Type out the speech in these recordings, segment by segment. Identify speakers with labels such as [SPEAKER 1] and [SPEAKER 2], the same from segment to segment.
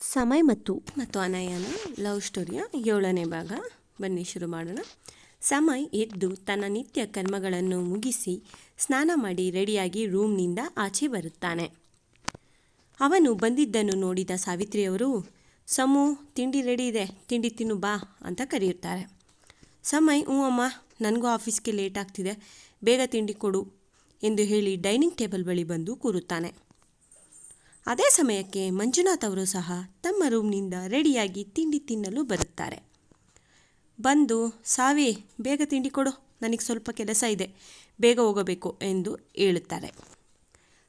[SPEAKER 1] ಸಮಯ್ ಮತ್ತು ಮತ್ತು ಅನಯನ ಲವ್ ಸ್ಟೋರಿಯ ಏಳನೇ ಭಾಗ. ಬನ್ನಿ ಶುರು ಮಾಡೋಣ. ಸಮಯ್ ಎದ್ದು ತನ್ನ ನಿತ್ಯ ಕರ್ಮಗಳನ್ನು ಮುಗಿಸಿ ಸ್ನಾನ ಮಾಡಿ ರೆಡಿಯಾಗಿ ರೂಮ್ನಿಂದ ಆಚೆ ಬರುತ್ತಾನೆ. ಅವನು ಬಂದಿದ್ದನ್ನು ನೋಡಿದ ಸಾವಿತ್ರಿಯವರು, ಸಮು, ತಿಂಡಿ ರೆಡಿ ಇದೆ, ತಿಂಡಿ ತಿನ್ನು ಬಾ ಅಂತ ಕರೆಯುತ್ತಾರೆ. ಸಮಯ್, ಹ್ಞೂ ಅಮ್ಮ, ನನಗೂ ಆಫೀಸ್ಗೆ ಲೇಟ್ ಆಗ್ತಿದೆ, ಬೇಗ ತಿಂಡಿ ಕೊಡು ಎಂದು ಹೇಳಿ ಡೈನಿಂಗ್ ಟೇಬಲ್ ಬಳಿ ಬಂದು ಕೂರುತ್ತಾನೆ. ಅದೇ ಸಮಯಕ್ಕೆ ಮಂಜುನಾಥ್ ಅವರು ಸಹ ತಮ್ಮ ರೂಮ್ನಿಂದ ರೆಡಿಯಾಗಿ ತಿಂಡಿ ತಿನ್ನಲು ಬರುತ್ತಾರೆ. ಬಂದು, ಸಾವಿ, ಬೇಗ ತಿಂಡಿ ಕೊಡು. ನನಗೆ ಸ್ವಲ್ಪ ಕೆಲಸ ಇದೆ. ಬೇಗ ಹೋಗಬೇಕು ಎಂದು ಹೇಳುತ್ತಾರೆ.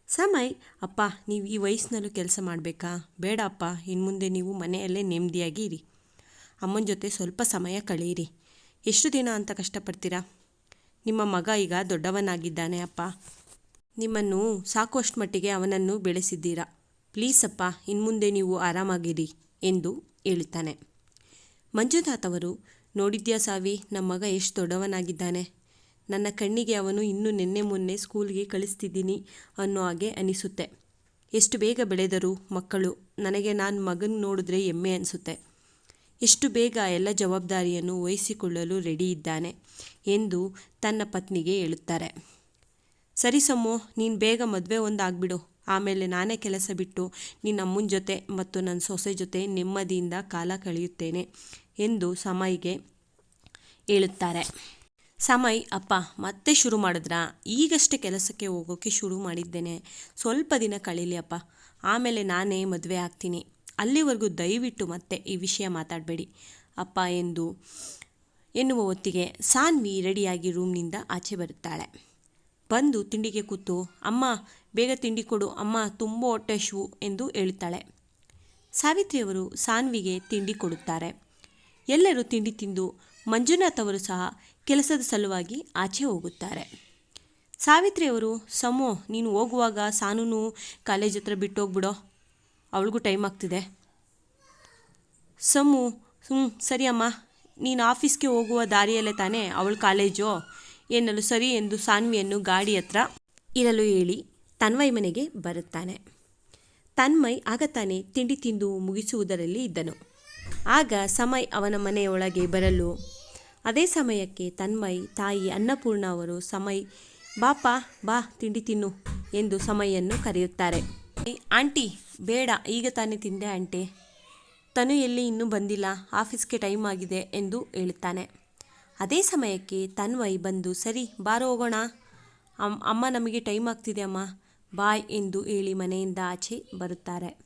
[SPEAKER 1] ಸಮಯ್, ಅಪ್ಪ, ನೀವು ಈ ವಯಸ್ಸಿನಲ್ಲೂ ಕೆಲಸ ಮಾಡಬೇಕಾ? ಬೇಡ ಅಪ್ಪ ಇನ್ನು ಮುಂದೆ ನೀವು ಮನೆಯಲ್ಲೇ ನೆಮ್ಮದಿಯಾಗಿ ಇರಿ. ಅಮ್ಮನ ಜೊತೆ ಸ್ವಲ್ಪ ಸಮಯ ಕಳೆಯಿರಿ ಎಷ್ಟು ದಿನ ಅಂತ ಕಷ್ಟಪಡ್ತೀರಾ? ನಿಮ್ಮ ಮಗ ಈಗ ದೊಡ್ಡವನಾಗಿದ್ದಾನೆ ಅಪ್ಪ. ನಿಮ್ಮನ್ನು ಸಾಕುವಷ್ಟು ಮಟ್ಟಿಗೆ ಅವನನ್ನು ಬೆಳೆಸಿದ್ದೀರಾ. ಪ್ಲೀಸ್ ಅಪ್ಪ ಇನ್ಮುಂದೆ ನೀವು ಆರಾಮಾಗಿರಿ ಎಂದು ಹೇಳುತ್ತಾನೆ. ಮಂಜುನಾಥ್ ಅವರು, ನೋಡಿದ್ಯಾ ಸಾವಿ ನಮ್ಮ ಮಗ ಎಷ್ಟು ದೊಡ್ಡವನಾಗಿದ್ದಾನೆ. ನನ್ನ ಕಣ್ಣಿಗೆ ಅವನು ಇನ್ನೂ ನಿನ್ನೆ ಮೊನ್ನೆ ಸ್ಕೂಲ್ಗೆ ಕಳಿಸ್ತಿದ್ದೀನಿ ಅನ್ನೋ ಹಾಗೆ ಅನಿಸುತ್ತೆ. ಎಷ್ಟು ಬೇಗ ಬೆಳೆದರು ಮಕ್ಕಳು, ನನಗೆ ನಾನು ಮಗನ ನೋಡಿದ್ರೆ ಹೆಮ್ಮೆ ಅನಿಸುತ್ತೆ. ಎಷ್ಟು ಬೇಗ ಎಲ್ಲ ಜವಾಬ್ದಾರಿಯನ್ನು ವಹಿಸಿಕೊಳ್ಳಲು ರೆಡಿ ಇದ್ದಾನೆ ಎಂದು ತನ್ನ ಪತ್ನಿಗೆ ಹೇಳುತ್ತಾರೆ. ಸರಿ ಸಮ್ಮು, ನೀನು ಬೇಗ ಮದುವೆ ಒಂದು ಆಗಿಬಿಡು ಆಮೇಲೆ ನಾನೇ ಕೆಲಸ ಬಿಟ್ಟು ನಿನ್ನ ಅಮ್ಮನ ಜೊತೆ ಮತ್ತು ನನ್ನ ಸೊಸೆ ಜೊತೆ ನೆಮ್ಮದಿಯಿಂದ ಕಾಲ ಕಳೆಯುತ್ತೇನೆ ಎಂದು ಸಮಯಿಗೆ ಹೇಳುತ್ತಾರೆ. ಸಮಯ್, ಅಪ್ಪ, ಮತ್ತೆ ಶುರು ಮಾಡಿದ್ರಾ? ಈಗಷ್ಟೇ ಕೆಲಸಕ್ಕೆ ಹೋಗೋಕ್ಕೆ ಶುರು ಮಾಡಿದ್ದೇನೆ. ಸ್ವಲ್ಪ ದಿನ ಕಳೀಲಿ, ಅಪ್ಪ. ಆಮೇಲೆ ನಾನೇ ಮದುವೆ ಆಗ್ತೀನಿ. ಅಲ್ಲಿವರೆಗೂ ದಯವಿಟ್ಟು ಮತ್ತೆ ಈ ವಿಷಯ ಮಾತಾಡಬೇಡಿ, ಅಪ್ಪ ಎಂದು ಎನ್ನುವ ಹೊತ್ತಿಗೆ ಸಾನ್ವಿ ರೆಡಿಯಾಗಿ ರೂಮ್ನಿಂದ ಆಚೆ ಬರುತ್ತಾಳೆ. ಬಂದು ತಿಂಡಿಗೆ ಕೂತು, ಅಮ್ಮ ಬೇಗ ತಿಂಡಿ ಕೊಡು, ಅಮ್ಮ ತುಂಬ ಹೊಟ್ಟೆ ಶೂ ಎಂದು ಹೇಳುತ್ತಾಳೆ ಸಾವಿತ್ರಿಯವರು ಸಾನ್ವಿಗೆ ತಿಂಡಿ ಕೊಡುತ್ತಾರೆ. ಎಲ್ಲರೂ ತಿಂಡಿ ತಿಂದು ಮಂಜುನಾಥ್ ಅವರು ಸಹ ಕೆಲಸದ ಸಲುವಾಗಿ ಆಚೆ ಹೋಗುತ್ತಾರೆ. ಸಾವಿತ್ರಿಯವರು, ಸಮೋ, ನೀನು ಹೋಗುವಾಗ ಸಾನುನು ಕಾಲೇಜ್ ಹತ್ರ ಬಿಟ್ಟು ಹೋಗ್ಬಿಡೋ ಅವಳಿಗೂ ಟೈಮ್ ಆಗ್ತಿದೆ. ಸಮು ಹ್ಞೂ ಸರಿ ಅಮ್ಮ, ನೀನು ಆಫೀಸ್ಗೆ ಹೋಗುವ ದಾರಿಯಲ್ಲೇ ತಾನೇ ಅವಳ ಕಾಲೇಜು, ಏನಲ್ಲೂ ಸರಿ ಎಂದು ಸಾನ್ವಿಯನ್ನು ಗಾಡಿ ಹತ್ರ ಇರಲು ಹೇಳಿ ತನ್ವಯ್ ಮನೆಗೆ ಬರುತ್ತಾನೆ. ತನ್ಮಯ್ ಆಗ ತಾನೇ ತಿಂಡಿ ತಿಂದು ಮುಗಿಸುವುದರಲ್ಲಿ ಇದ್ದನು. ಆಗ ಸಮಯ್ ಅವನ ಮನೆಯೊಳಗೆ ಬರಲು, ಅದೇ ಸಮಯಕ್ಕೆ ತನ್ಮಯ್ ತಾಯಿ ಅನ್ನಪೂರ್ಣ ಅವರು ಸಮಯ್, ಬಾಪ, ಬಾ, ತಿಂಡಿ ತಿನ್ನು ಎಂದು ಸಮಯನ್ನು ಕರೆಯುತ್ತಾರೆ. ಆಂಟಿ, ಬೇಡ, ಈಗ ತಾನೇ ತಿಂದೆ ಆಂಟಿ. ತನು ಎಲ್ಲಿ ಇನ್ನೂ ಬಂದಿಲ್ಲ, ಆಫೀಸ್ಗೆ ಟೈಮ್ ಆಗಿದೆ ಎಂದು ಹೇಳುತ್ತಾನೆ. ಅದೇ ಸಮಯಕ್ಕೆ ತನ್ವಯ್ ಬಂದು, ಸರಿ, ಬಾರೋ ಹೋಗೋಣ. ಅಮ್, ಅಮ್ಮ ನಮಗೆ ಟೈಮ್ ಆಗ್ತಿದೆ ಅಮ್ಮ. ಬಾಯ್ ಎಂದು ಹೇಳಿ ಮನೆಯಿಂದ ಆಚೆ ಬರುತ್ತಾರೆ.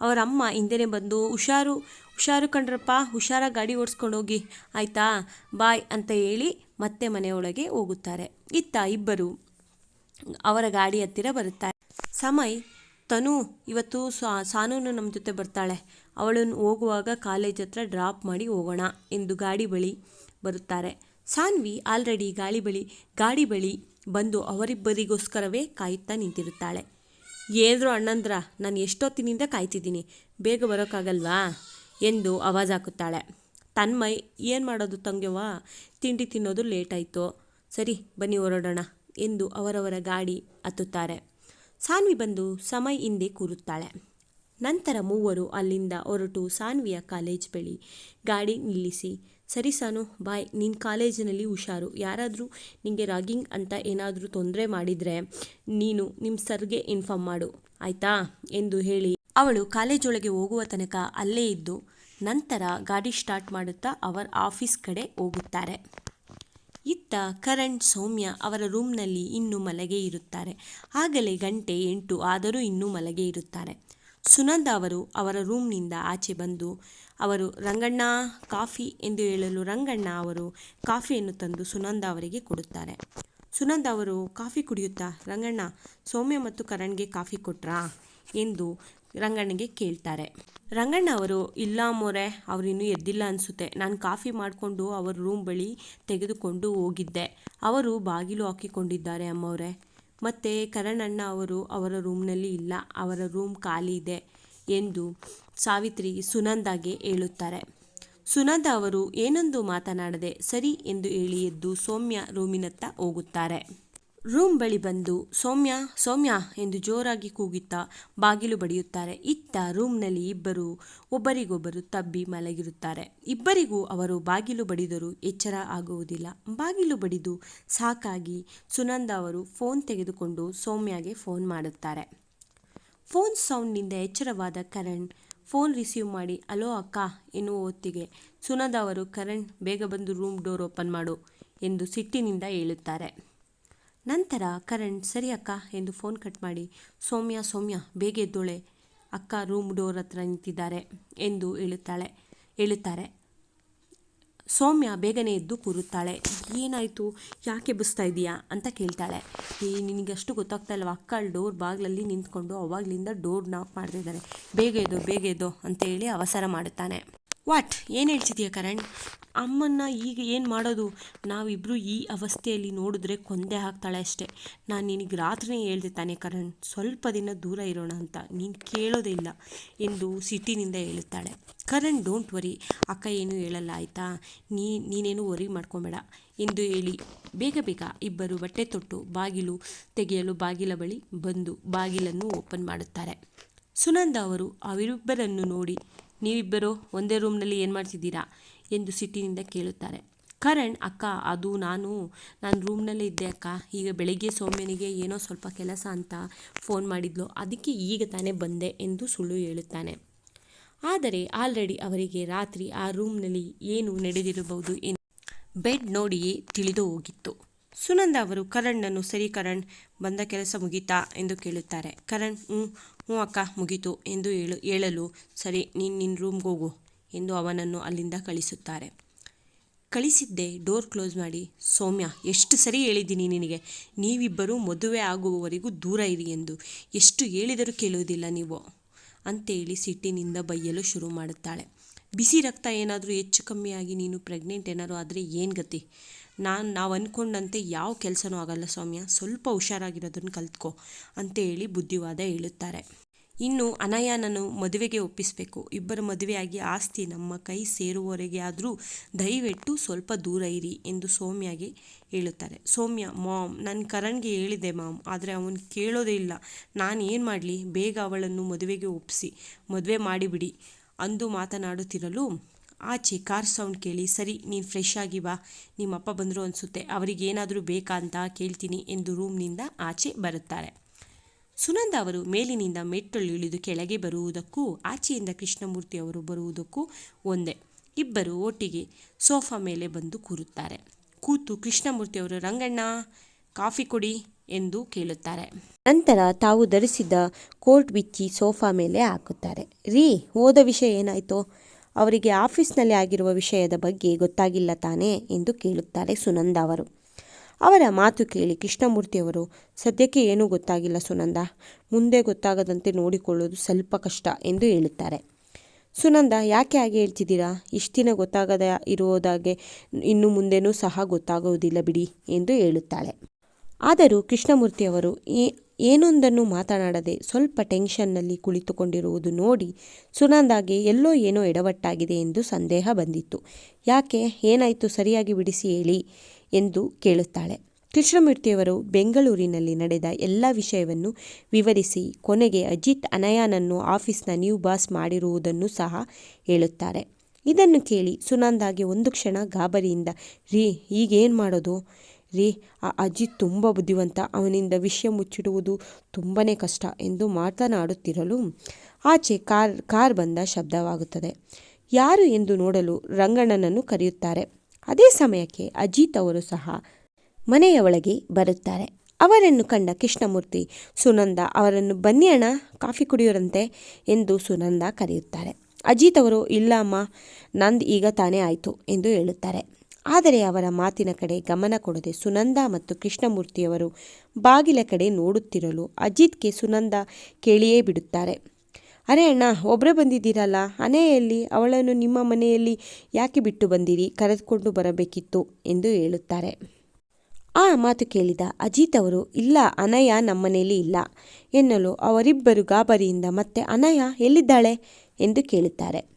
[SPEAKER 1] ಅವರ ಅಮ್ಮ ಹಿಂದೆನೇ ಬಂದು, ಹುಷಾರು ಹುಷಾರು ಕಂಡ್ರಪ್ಪ ಹುಷಾರ ಗಾಡಿ ಓಡಿಸ್ಕೊಂಡು ಹೋಗಿ. ಆಯಿತಾ? ಬಾಯ್ ಅಂತ ಹೇಳಿ ಮತ್ತೆ ಮನೆಯೊಳಗೆ ಹೋಗುತ್ತಾರೆ. ಇತ್ತ ಇಬ್ಬರು ಅವರ ಗಾಡಿ ಹತ್ತಿರ ಬರುತ್ತಾರೆ. ಸಮಯ್, ತನು ಇವತ್ತು ಸಾನೂನು ನಮ್ಮ ಜೊತೆ ಬರ್ತಾಳೆ. ಅವಳನ್ನು ಹೋಗುವಾಗ ಕಾಲೇಜ್ ಹತ್ರ ಡ್ರಾಪ್ ಮಾಡಿ ಹೋಗೋಣ ಎಂದು ಗಾಡಿ ಬಳಿ ಬರುತ್ತಾರೆ. ಸಾನ್ವಿ ಆಲ್ರೆಡಿ ಗಾಳಿ ಬಳಿ, ಗಾಡಿ ಬಳಿ ಬಂದು ಅವರಿಬ್ಬರಿಗೋಸ್ಕರವೇ ಕಾಯುತ್ತಾ ನಿಂತಿರುತ್ತಾಳೆ. ಏನ್ರು ಅಣ್ಣಂದ್ರ, ನಾನು ಎಷ್ಟೊತ್ತಿನಿಂದ ಕಾಯ್ತಿದ್ದೀನಿ, ಬೇಗ ಬರೋಕ್ಕಾಗಲ್ವಾ? ಎಂದು ಆವಾಜ್ ಹಾಕುತ್ತಾಳೆ. ತನ್ಮಯ್, ಏನು ಮಾಡೋದು ತಂಗ್ಯವ್ವ? ತಿಂಡಿ ತಿನ್ನೋದು ಲೇಟ್ ಆಯಿತು ಸರಿ, ಬನ್ನಿ ಹೊರಡೋಣ, ಎಂದು ಅವರವರ ಗಾಡಿ ಹತ್ತುತ್ತಾರೆ. ಸಾನ್ವಿ ಬಂದು ಸಮಯ ಹಿಂದೆ ಕೂರುತ್ತಾಳೆ. ನಂತರ ಮೂವರು ಅಲ್ಲಿಂದ ಹೊರಟು ಸಾನ್ವಿಯ ಕಾಲೇಜ್ ಬಳಿ. ಗಾಡಿ ನಿಲ್ಲಿಸಿ, ಸರಿ ಸಾನು, ಬಾಯ್. ನಿನ್ನ ಕಾಲೇಜಿನಲ್ಲಿ ಹುಷಾರು. ಯಾರಾದರೂ ನಿಮಗೆ ರಾಗಿಂಗ್ ಅಂತ ಏನಾದರೂ ತೊಂದರೆ ಮಾಡಿದರೆ ನೀನು ನಿಮ್ಮ ಸರ್ಗೆ ಇನ್ಫಾರ್ಮ್ ಮಾಡು. ಆಯಿತಾ? ಎಂದು ಹೇಳಿ ಅವಳು ಕಾಲೇಜೊಳಗೆ ಹೋಗುವ ತನಕ ಅಲ್ಲೇ ಇದ್ದು, ನಂತರ ಗಾಡಿ ಸ್ಟಾರ್ಟ್ ಮಾಡುತ್ತಾ ಅವರ ಆಫೀಸ್ ಕಡೆ ಹೋಗುತ್ತಾರೆ. ಇತ್ತ ಕರಣ್, ಸೌಮ್ಯ ಅವರ ರೂಮ್ನಲ್ಲಿ ಇನ್ನೂ ಮಲಗೆ ಇರುತ್ತಾರೆ. ಆಗಲೇ ಗಂಟೆ ಎಂಟು ಆದರೂ ಇನ್ನೂ ಮಲಗೆ ಇರುತ್ತಾರೆ. ಸುನಂದ ಅವರು ಅವರ ರೂಮ್ನಿಂದ ಆಚೆ ಬಂದು, ಅವರು ರಂಗಣ್ಣ, ಕಾಫಿ ಎಂದು ಹೇಳಲು ರಂಗಣ್ಣ ಅವರು ಕಾಫಿಯನ್ನು ತಂದು ಸುನಂದ ಅವರಿಗೆ ಕೊಡುತ್ತಾರೆ. ಸುನಂದ ಅವರು, ಕಾಫಿ ಕುಡಿಯುತ್ತಾ? ರಂಗಣ್ಣ, ಸೌಮ್ಯ ಮತ್ತು ಕರಣ್ಗೆ ಕಾಫಿ ಕೊಟ್ರಾ? ಎಂದು ರಂಗಣ್ಣಗೆ ಕೇಳ್ತಾರೆ. ರಂಗಣ್ಣ ಅವರು, ಇಲ್ಲ ಮೊರೆ ಅವರಿನ್ನೂ ಎದ್ದಿಲ್ಲ ಅನಿಸುತ್ತೆ. ನಾನು ಕಾಫಿ ಮಾಡಿಕೊಂಡು ಅವರ ರೂಮ್ ಬಳಿ ತೆಗೆದುಕೊಂಡು ಹೋಗಿದ್ದೆ. ಅವರು ಬಾಗಿಲು ಹಾಕಿಕೊಂಡಿದ್ದಾರೆ ಅಮ್ಮವರೇ ಮತ್ತು ಕರಣಣ್ಣ ಅವರು ಅವರ ರೂಮ್ನಲ್ಲಿ ಇಲ್ಲ, ಅವರ ರೂಮ್ ಖಾಲಿ ಇದೆ ಎಂದು ಸಾವಿತ್ರಿ ಸುನಂದಾಗೆ ಹೇಳುತ್ತಾರೆ. ಸುನಂದ ಅವರು, ಏನೊಂದು ಮಾತನಾಡದೆ ಸರಿ ಎಂದು ಹೇಳಿ ಎದ್ದು ಸೌಮ್ಯ ರೂಮಿನತ್ತ ಹೋಗುತ್ತಾರೆ. ರೂಮ್ ಬಳಿ ಬಂದು ಸೌಮ್ಯ ಸೌಮ್ಯ ಎಂದು ಜೋರಾಗಿ ಕೂಗುತ್ತಾ ಬಾಗಿಲು ಬಡಿಯುತ್ತಾರೆ. ಇತ್ತ ರೂಮ್ನಲ್ಲಿ ಇಬ್ಬರು, ಒಬ್ಬರಿಗೊಬ್ಬರು ತಬ್ಬಿ ಮಲಗಿರುತ್ತಾರೆ. ಇಬ್ಬರಿಗೂ ಅವರು ಬಾಗಿಲು ಬಡಿದರೂ ಎಚ್ಚರ ಆಗುವುದಿಲ್ಲ. ಬಾಗಿಲು ಬಡಿದು ಸಾಕಾಗಿ ಸುನಂದ ಅವರು ಫೋನ್ ತೆಗೆದುಕೊಂಡು ಸೌಮ್ಯಗೆ ಫೋನ್ ಮಾಡುತ್ತಾರೆ. ಫೋನ್ ಸೌಂಡ್ನಿಂದ ಎಚ್ಚರವಾದ ಕರಣ್ ಫೋನ್ ರಿಸೀವ್ ಮಾಡಿ, ಅಲೋ ಅಕ್ಕ ಎನ್ನುವ ಹೊತ್ತಿಗೆ ಸುನಂದ ಅವರು, ಕರಣ್, ಬೇಗ ಬಂದು ರೂಮ್ ಡೋರ್ ಓಪನ್ ಮಾಡು ಎಂದು ಸಿಟ್ಟಿನಿಂದ ಹೇಳುತ್ತಾರೆ. ನಂತರ, ಕರಣ್, ಸರಿ ಅಕ್ಕ ಎಂದು ಫೋನ್ ಕಟ್ ಮಾಡಿ, ಸೌಮ್ಯ ಸೌಮ್ಯ, ಬೇಗ ಎದ್ದೋಳೆ, ಅಕ್ಕ ರೂಮ್ ಡೋರ್ ಹತ್ರ ನಿಂತಿದ್ದಾರೆ ಎಂದು ಹೇಳುತ್ತಾಳೆ, ಹೇಳುತ್ತಾರೆ. ಸೌಮ್ಯ ಬೇಗನೆ ಎದ್ದು ಕೂರುತ್ತಾಳೆ. ಏನಾಯಿತು? ಯಾಕೆ ಬಸ್ತಾ ಇದೀಯಾ? ಅಂತ ಕೇಳ್ತಾಳೆ. ಏ, ನಿನಗಷ್ಟು ಗೊತ್ತಾಗ್ತಾ ಇಲ್ವ? ಅಕ್ಕ ಅಲ್ಲಿ ಡೋರ್ ಬಾಗಿಲಲ್ಲಿ ನಿಂತ್ಕೊಂಡು ಅವಾಗಲಿಂದ ಡೋರ್ ನಾಕ್ ಮಾಡ್ತಿದ್ದಾರೆ ಬೇಗ ಎದ್ದು ಬೇಗ ಎದ್ದು ಅಂತ ಹೇಳಿ ಅವಸರ ಮಾಡುತ್ತಾನೆ. ವಾಟ್ ಏನು ಹೇಳ್ತಿದೀಯ ಕರಣ್? ಅಮ್ಮನ್ನ ಈಗ ಏನು ಮಾಡೋದು? ನಾವಿಬ್ಬರು ಈ ಅವಸ್ಥೆಯಲ್ಲಿ ನೋಡಿದ್ರೆ ಕೊಂದೆ ಹಾಕ್ತಾಳೆ ಅಷ್ಟೇ. ನಾನು ನಿನಗೆ ರಾತ್ರಿನೇ ಹೇಳ್ದೆ ತಾನೇ ಕರಣ್, ಸ್ವಲ್ಪ ದಿನ ದೂರ ಇರೋಣ ಅಂತ. ನೀನು ಕೇಳೋದೇ ಇಲ್ಲ ಎಂದು ಸಿಟಿನಿಂದ ಹೇಳುತ್ತಾಳೆ. ಕರಣ್ ಡೋಂಟ್ ವರಿ ಅಕ್ಕ ಏನು ಹೇಳಲ್ಲ, ಆಯಿತಾ? ನೀ, ನೀನೇನು ವರಿ ಮಾಡ್ಕೊಬೇಡ ಎಂದು ಹೇಳಿ ಬೇಗ ಬೇಗ ಇಬ್ಬರು ಬಟ್ಟೆ ತೊಟ್ಟು ಬಾಗಿಲು ತೆಗೆಯಲು ಬಾಗಿಲ ಬಳಿ ಬಂದು ಬಾಗಿಲನ್ನು ಓಪನ್ ಮಾಡುತ್ತಾರೆ. ಸುನಂದ ಅವರು ಅವರಿಬ್ಬರನ್ನು ನೋಡಿ ನೀವಿಬ್ಬರು ಒಂದೇ ರೂಮ್ನಲ್ಲಿ ಏನು ಮಾಡ್ತಿದ್ದೀರಾ? ಎಂದು ಸಿಟ್ಟಿನಿಂದ ಕೇಳುತ್ತಾರೆ. ಕರಣ್, ಅಕ್ಕ, ಅದು ನಾನು. ನಾನು ರೂಮ್ನಲ್ಲೇ ಇದ್ದೆ, ಅಕ್ಕ. ಈಗ ಬೆಳಗ್ಗೆ ಸೌಮ್ಯನಿಗೆ ಏನೋ ಸ್ವಲ್ಪ ಕೆಲಸ ಅಂತ ಫೋನ್ ಮಾಡಿದ್ಲು. ಅದಕ್ಕೆ ಈಗ ತಾನೇ ಬಂದೆ ಎಂದು ಸುಳ್ಳು ಹೇಳುತ್ತಾನೆ. ಆದರೆ ಆಲ್ರೆಡಿ ಅವರಿಗೆ ರಾತ್ರಿ ಆ ರೂಮ್ನಲ್ಲಿ ಏನು ನಡೆದಿರಬಹುದು ಎಂದು ಬೆಡ್ ನೋಡಿಯೇ ತಿಳಿದು ಹೋಗಿತ್ತು. ಸುನಂದ ಅವರು, ಕರಣ್ ಸರಿ ಕರಣ್, ಬಂದ ಕೆಲಸ ಮುಗೀತಾ? ಎಂದು ಕೇಳುತ್ತಾರೆ. ಕರಣ್, ಹ್ಞೂ ಹ್ಞೂ ಅಕ್ಕ, ಮುಗೀತು ಎಂದು ಹೇಳು, ಹೇಳಲು ಸರಿ, ನೀನು ನಿನ್ನ ರೂಮ್ಗೆ ಹೋಗು ಎಂದು ಅವನನ್ನು ಅಲ್ಲಿಂದ ಕಳಿಸುತ್ತಾರೆ. ಕಳಿಸಿದ್ದೆ, ಡೋರ್ ಕ್ಲೋಸ್ ಮಾಡಿ, ಸೌಮ್ಯ, ಎಷ್ಟು ಸರಿ ಹೇಳಿದ್ದೀನಿ ನಿನಗೆ. ನೀವಿಬ್ಬರೂ ಮದುವೆ ಆಗುವವರೆಗೂ ದೂರ ಇರಿ ಎಂದು. ಎಷ್ಟು ಹೇಳಿದರೂ ಕೇಳುವುದಿಲ್ಲ ನೀವು. ಅಂತೇಳಿ ಸಿಟ್ಟಿನಿಂದ ಬೈಯಲು ಶುರು ಮಾಡುತ್ತಾಳೆ. ಬಿಸಿ ರಕ್ತ ಏನಾದರೂ ಹೆಚ್ಚು ಕಮ್ಮಿಯಾಗಿ ನೀನು ಪ್ರೆಗ್ನೆಂಟ್ ಏನಾದರೂ ಆದರೆ ಏನು ಗತಿ? ನಾನು, ನಾವು ಅಂದ್ಕೊಂಡಂತೆ ಯಾವ ಕೆಲಸನೂ ಆಗಲ್ಲ ಸೌಮ್ಯ. ಸ್ವಲ್ಪ ಹುಷಾರಾಗಿರೋದನ್ನು ಕಲ್ತ್ಕೊ ಅಂತ ಹೇಳಿ ಬುದ್ಧಿವಾದ ಹೇಳುತ್ತಾರೆ. ಇನ್ನು ಅನಯಾನನು ಮದುವೆಗೆ ಒಪ್ಪಿಸಬೇಕು. ಇಬ್ಬರ ಮದುವೆಯಾಗಿ ಆಸ್ತಿ ನಮ್ಮ ಕೈ ಸೇರುವವರೆಗೆ ಆದರೂ ದಯವಿಟ್ಟು ಸ್ವಲ್ಪ ದೂರ ಇರಿ ಎಂದು ಸೌಮ್ಯಗೆ ಹೇಳುತ್ತಾರೆ. ಸೌಮ್ಯ, ಮಾಮ್, ನಾನು ಕರಣ್ಗೆ ಹೇಳಿದೆ ಮಾಮ್, ಆದರೆ ಅವನು ಕೇಳೋದೇ ಇಲ್ಲ. ನಾನು ಏನು ಮಾಡಲಿ? ಬೇಗ ಅವಳನ್ನು ಮದುವೆಗೆ ಒಪ್ಪಿಸಿ ಮದುವೆ ಮಾಡಿಬಿಡಿ. ಅಂದು ಮಾತನಾಡುತ್ತಿರಲು ಆಚೆ ಕಾರ್ ಸೌಂಡ್ ಕೇಳಿ, ಸರಿ, ನೀನು ಫ್ರೆಶ್ ಆಗಿ ಬಾ. ನಿಮ್ಮಪ್ಪ ಬಂದರು ಅನಿಸುತ್ತೆ. ಅವರಿಗೇನಾದರೂ ಬೇಕಾ ಅಂತ ಕೇಳ್ತೀನಿ ಎಂದು ರೂಮ್ನಿಂದ ಆಚೆ ಬರುತ್ತಾರೆ. ಸುನಂದ ಅವರು ಮೇಲಿನಿಂದ ಮೆಟ್ಟಲು ಇಳಿದು ಕೆಳಗೆ ಬರುವುದಕ್ಕೂ, ಆಚೆಯಿಂದ ಕೃಷ್ಣಮೂರ್ತಿ ಅವರು ಬರುವುದಕ್ಕೂ ಒಂದೇ. ಇಬ್ಬರು ಒಟ್ಟಿಗೆ ಸೋಫಾ ಮೇಲೆ ಬಂದು ಕೂರುತ್ತಾರೆ. ಕೂತು ಕೃಷ್ಣಮೂರ್ತಿ ಅವರು, ರಂಗಣ್ಣ, ಕಾಫಿ ಕೊಡಿ. ಎಂದು ಕೇಳುತ್ತಾರೆ. ನಂತರ ತಾವು ಧರಿಸಿದ ಕೋಟ್ ಬಿಚ್ಚಿ ಸೋಫಾ ಮೇಲೆ ಹಾಕುತ್ತಾರೆ. ರೀ ಹೋದ ವಿಷಯ ಏನಾಯಿತು? ಅವರಿಗೆ ಆಫೀಸ್ನಲ್ಲಿ ಆಗಿರುವ ವಿಷಯದ ಬಗ್ಗೆ ಗೊತ್ತಾಗಿಲ್ಲ ತಾನೇ ಎಂದು ಕೇಳುತ್ತಾರೆ ಸುನಂದ ಅವರು. ಅವರ ಮಾತು ಕೇಳಿ ಕೃಷ್ಣಮೂರ್ತಿಯವರು ಸದ್ಯಕ್ಕೆ ಏನೂ ಗೊತ್ತಾಗಿಲ್ಲ ಸುನಂದ. ಮುಂದೆ ಗೊತ್ತಾಗದಂತೆ ನೋಡಿಕೊಳ್ಳೋದು ಸ್ವಲ್ಪ ಕಷ್ಟ ಎಂದು ಹೇಳುತ್ತಾರೆ. ಸುನಂದ, ಯಾಕೆ ಹಾಗೆ ಹೇಳ್ತಿದ್ದೀರಾ? ಇಷ್ಟು ದಿನ ಗೊತ್ತಾಗದ ಇರುವುದಾಗೆ ಇನ್ನು ಮುಂದೆನೂ ಸಹ ಗೊತ್ತಾಗುವುದಿಲ್ಲ ಬಿಡಿ ಎಂದು ಹೇಳುತ್ತಾಳೆ. ಆದರೂ ಕೃಷ್ಣಮೂರ್ತಿಯವರು ಈ ಏನೊಂದನ್ನು ಮಾತನಾಡದೆ ಸ್ವಲ್ಪ ಟೆನ್ಷನ್ನಲ್ಲಿ ಕುಳಿತುಕೊಂಡಿರುವುದು ನೋಡಿ ಸುನಂದಾಗೆ ಎಲ್ಲೋ ಏನೋ ಎಡವಟ್ಟಾಗಿದೆ ಎಂದು ಸಂದೇಹ ಬಂದಿತ್ತು. ಯಾಕೆ, ಏನಾಯಿತು ಸರಿಯಾಗಿ ಬಿಡಿಸಿ ಹೇಳಿ ಎಂದು ಕೇಳುತ್ತಾಳೆ. ಕೃಷ್ಣಮೂರ್ತಿಯವರು ಬೆಂಗಳೂರಿನಲ್ಲಿ ನಡೆದ ಎಲ್ಲ ವಿಷಯವನ್ನು ವಿವರಿಸಿ ಕೊನೆಗೆ ಅಜಿತ್ ಅನಯಾನನ್ನು ಆಫೀಸ್ನ ನ್ಯೂ ಬಾಸ್ ಮಾಡಿರುವುದನ್ನು ಸಹ ಹೇಳುತ್ತಾರೆ. ಇದನ್ನು ಕೇಳಿ ಸುನಂದಾಗೆ ಒಂದು ಕ್ಷಣ ಗಾಬರಿಯಿಂದ, ರೀ, ಈಗೇನು ಮಾಡೋದು? ರೀ, ಆ ಅಜ್ಜಿ ತುಂಬ ಬುದ್ಧಿವಂತ. ಅವನಿಂದ ವಿಷಯ ಮುಚ್ಚಿಡುವುದು ತುಂಬಾ ಕಷ್ಟ ಎಂದು ಮಾತನಾಡುತ್ತಿರಲು ಆಚೆ ಕಾರ್ ಕಾರ್ ಬಂದ ಶಬ್ದವಾಗುತ್ತದೆ. ಯಾರು ಎಂದು ನೋಡಲು ರಂಗಣ್ಣನನ್ನು ಕರೆಯುತ್ತಾರೆ. ಅದೇ ಸಮಯಕ್ಕೆ ಅಜಿತ್ ಅವರು ಸಹ ಮನೆಯ ಒಳಗೆ ಬರುತ್ತಾರೆ. ಅವರನ್ನು ಕಂಡ ಕೃಷ್ಣಮೂರ್ತಿ, ಸುನಂದ, ಅವರನ್ನು ಬನ್ನಿ ಅಣ್ಣ, ಕಾಫಿ ಕುಡಿಯೋರಂತೆ ಎಂದು ಸುನಂದ ಕರೆಯುತ್ತಾರೆ. ಅಜಿತ್ ಅವರು ಇಲ್ಲ ಅಮ್ಮ ನಂದು ಈಗ ತಾನೇ ಆಯಿತು ಎಂದು ಹೇಳುತ್ತಾರೆ. ಆದರೆ ಅವರ ಮಾತಿನ ಕಡೆ ಗಮನ ಕೊಡದೆ ಸುನಂದ ಮತ್ತು ಕೃಷ್ಣಮೂರ್ತಿಯವರು ಬಾಗಿಲ ಕಡೆ ನೋಡುತ್ತಿರಲು ಅಜಿತ್ಗೆ ಸುನಂದ ಕೇಳಿಯೇ ಬಿಡುತ್ತಾರೆ. ಅರೆ ಅಣ್ಣ ಒಬ್ಬರೇ ಬಂದಿದ್ದೀರಲ್ಲ? ಅನೆಯಲ್ಲಿ ಅವಳನ್ನು ನಿಮ್ಮ ಮನೆಯಲ್ಲಿ ಯಾಕೆ ಬಿಟ್ಟು ಬಂದಿರಿ? ಕರೆದುಕೊಂಡು ಬರಬೇಕಿತ್ತು ಎಂದು ಹೇಳುತ್ತಾರೆ. ಆ ಮಾತು ಕೇಳಿದ ಅಜಿತ್ ಅವರು, ಇಲ್ಲ ಅನಯ ನಮ್ಮನೆಯಲ್ಲಿ ಇಲ್ಲ ಎನ್ನಲು ಅವರಿಬ್ಬರು ಗಾಬರಿಯಿಂದ ಮತ್ತೆ ಅನಯ ಎಲ್ಲಿದ್ದಾಳೆ? ಎಂದು ಕೇಳುತ್ತಾರೆ.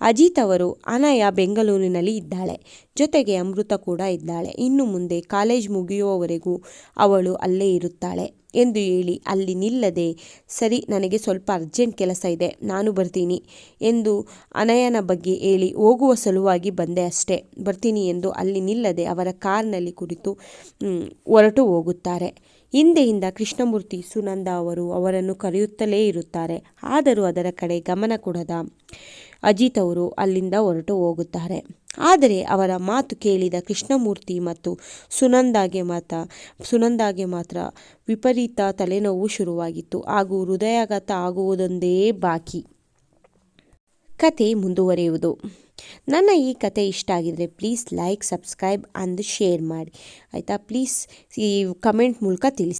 [SPEAKER 1] ಅಜಿತ್ ಅವರು ಅನಯ ಬೆಂಗಳೂರಿನಲ್ಲಿ ಇದ್ದಾಳೆ. ಜೊತೆಗೆ ಅಮೃತ ಕೂಡ ಇದ್ದಾಳೆ. ಇನ್ನು ಮುಂದೆ ಕಾಲೇಜ್ ಮುಗಿಯುವವರೆಗೂ ಅವಳು ಅಲ್ಲೇ ಇರುತ್ತಾಳೆ ಎಂದು ಹೇಳಿ, ಅಲ್ಲಿ ನಿಲ್ಲದೆ, ಸರಿ, ನನಗೆ ಸ್ವಲ್ಪ ಅರ್ಜೆಂಟ್ ಕೆಲಸ ಇದೆ, ನಾನು ಬರ್ತೀನಿ ಎಂದು ಅನಯನ ಬಗ್ಗೆ ಹೇಳಿ, ಹೋಗುವ ಸಲುವಾಗಿ ಬಂದೆ ಅಷ್ಟೇ. ಬರ್ತೀನಿ ಎಂದು ಅಲ್ಲಿ ನಿಲ್ಲದೆ ಅವರ ಕಾರ್ನಲ್ಲಿ ಕುರಿತು ಹೊರಟು ಹೋಗುತ್ತಾರೆ. ಹಿಂದೆಯಿಂದ ಕೃಷ್ಣಮೂರ್ತಿ ಸುನಂದ ಅವರು ಅವರನ್ನು ಕರೆಯುತ್ತಲೇ ಇರುತ್ತಾರೆ. ಆದರೂ ಅದರ ಕಡೆ ಗಮನ ಕೊಡದ ಅಜಿತ್ ಅವರು ಅಲ್ಲಿಂದ ಹೊರಟು ಹೋಗುತ್ತಾರೆ. ಆದರೆ ಅವರ ಮಾತು ಕೇಳಿದ ಕೃಷ್ಣಮೂರ್ತಿ ಮತ್ತು ಸುನಂದಾಗೆ ಮಾತ್ರ ಸುನಂದಾಗೆ ಮಾತ್ರ ವಿಪರೀತ ತಲೆನೋವು ಶುರುವಾಗಿತ್ತು. ಹಾಗೂ ಹೃದಯಾಘಾತ ಆಗುವುದೊಂದೇ ಬಾಕಿ. ಕತೆ ಮುಂದುವರಿಯುವುದು. ನನ್ನ ಈ ಕತೆ ಇಷ್ಟ ಆಗಿದರೆ please like, subscribe and share ಮಾಡಿ. ಆಯಿತಾ? ಪ್ಲೀಸ್ ಈ ಕಮೆಂಟ್ ಮೂಲಕ ತಿಳಿಸಿ.